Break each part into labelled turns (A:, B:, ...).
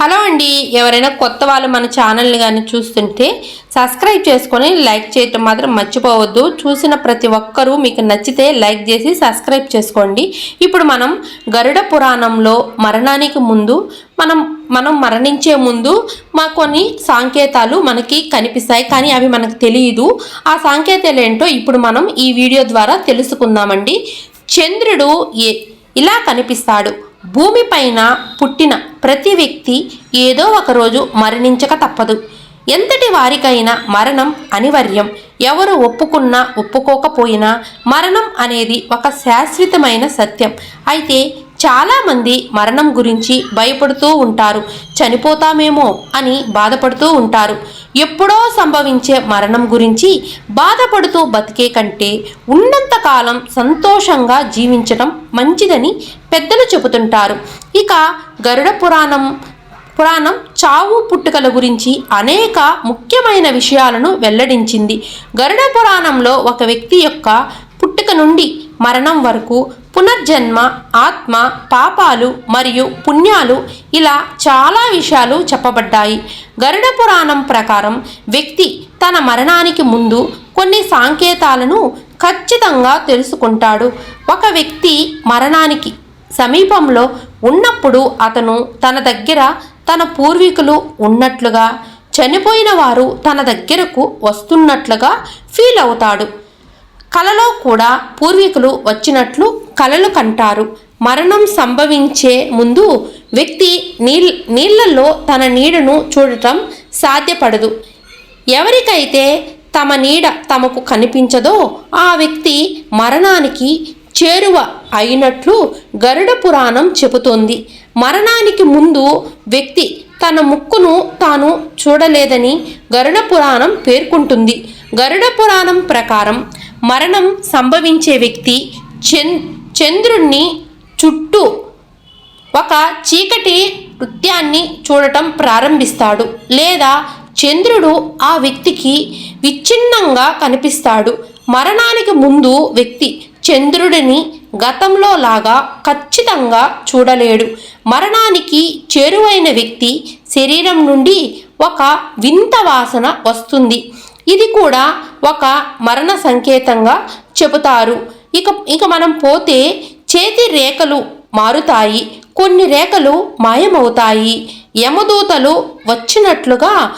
A: Hello అండి. ఎవరైనా కొత్త వాళ్ళు మన ఛానల్ని కానీ చూస్తుంటే సబ్స్క్రైబ్ చేసుకొని లైక్ చేయటం మాత్రం మర్చిపోవద్దు. చూసిన ప్రతి ఒక్కరూ మీకు నచ్చితే లైక్ చేసి సబ్స్క్రైబ్ చేసుకోండి. ఇప్పుడు మనం గరుడ పురాణంలో మరణానికి ముందు మనం మనం మరణించే ముందు మా కొన్ని సాంకేతాలు మనకి కనిపిస్తాయి. కానీ అవి మనకు తెలియదు ఆ సాంకేతాలు ఏంటో ఇప్పుడు మనం ఈ వీడియో ద్వారా తెలుసుకుందామండి. చంద్రుడు ఏ ఇలా కనిపిస్తాడు. భూమిపైన పుట్టిన ప్రతి వ్యక్తి ఏదో ఒకరోజు మరణించక తప్పదు. ఎంతటి వారికైనా మరణం అనివార్యం. ఎవరు ఒప్పుకున్నా ఒప్పుకోకపోయినా మరణం అనేది ఒక శాశ్వతమైన సత్యం. అయితే చాలామంది మరణం గురించి భయపడుతూ ఉంటారు. చనిపోతామేమో అని బాధపడుతూ ఉంటారు. ఎప్పుడో సంభవించే మరణం గురించి బాధపడుతూ బతికే కంటే ఉన్నంతకాలం సంతోషంగా జీవించడం మంచిదని పెద్దలు చెబుతుంటారు. ఇక గరుడ పురాణం పురాణం చావు పుట్టుకల గురించి అనేక ముఖ్యమైన విషయాలను వెల్లడించింది. గరుడ పురాణంలో ఒక వ్యక్తి యొక్క పుట్టుక నుండి మరణం వరకు పునర్జన్మ ఆత్మ పాపాలు మరియు పుణ్యాలు ఇలా చాలా విషయాలు చెప్పబడ్డాయి. గరుడ పురాణం ప్రకారం వ్యక్తి తన మరణానికి ముందు కొన్ని సాంకేతాలను ఖచ్చితంగా తెలుసుకుంటాడు. ఒక వ్యక్తి మరణానికి సమీపంలో ఉన్నప్పుడు అతను తన దగ్గర తన పూర్వీకులు ఉన్నట్లుగా చనిపోయిన వారు తన దగ్గరకు వస్తున్నట్లుగా ఫీల్ అవుతాడు. కలలో కూడా పూర్వీకులు వచ్చినట్లు కలలు కంటారు. మరణం సంభవించే ముందు వ్యక్తి నీళ్ళ నీళ్ళలో తన నీడను చూడటం సాధ్యపడదు. ఎవరికైతే తమ నీడ తమకు కనిపించదో ఆ వ్యక్తి మరణానికి చేరువ అయినట్లు గరుడ పురాణం చెబుతోంది. మరణానికి ముందు వ్యక్తి తన ముక్కును తాను చూడలేదని గరుడ పురాణం పేర్కొంటుంది. గరుడ పురాణం ప్రకారం మరణం సంభవించే వ్యక్తి చెన్ చంద్రుణ్ణి చుట్టూ ఒక చీకటి నృత్యాన్ని చూడటం ప్రారంభిస్తాడు. లేదా చంద్రుడు ఆ వ్యక్తికి విచ్ఛిన్నంగా కనిపిస్తాడు. మరణానికి ముందు వ్యక్తి చంద్రుడిని గతంలో లాగా ఖచ్చితంగా చూడలేడు. మరణానికి చేరువైన వ్యక్తి శరీరం నుండి ఒక వింత వాసన వస్తుంది. ఇది కూడా ఒక మరణ సంకేతంగా చెబుతారు. ఇక ఇక మనం పోతే చేతి రేఖలు మారుతాయి కొన్ని రేఖలు మాయమవుతాయి. యమదూతలు వచ్చినట్లుగా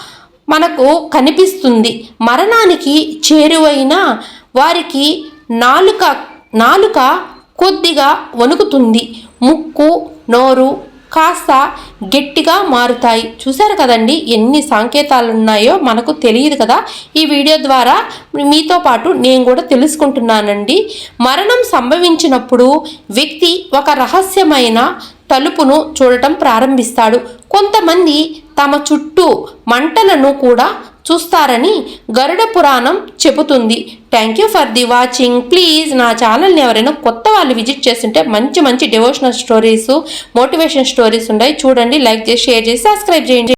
A: మనకు కనిపిస్తుంది. మరణానికి చేరువైన వారికి నాలుక నాలుక కొద్దిగా వణుకుతుంది. ముక్కు నోరు కాస్త గట్టిగా మారుతాయి. చూశారు కదండి ఎన్ని సంకేతాలు ఉన్నాయో మనకు తెలియదు కదా. ఈ వీడియో ద్వారా మీతో పాటు నేను కూడా తెలుసుకుంటున్నానండి. మరణం సంభవించినప్పుడు వ్యక్తి ఒక రహస్యమైన తలుపును చూడటం ప్రారంభిస్తాడు. కొంతమంది తమ చుట్టూ మంటలను కూడా చూస్తారని గరుడ పురాణం చెబుతుంది. Thank you for the watching please నా ఛానల్ని ఎవరైనా కొత్త వాళ్ళు విజిట్ చేస్తుంటే మంచి మంచి డివోషనల్ స్టోరీస్ మోటివేషన్ స్టోరీస్ ఉన్నాయి. చూడండి లైక్ చేసి షేర్ చేసి సబ్స్క్రైబ్ చేయండి.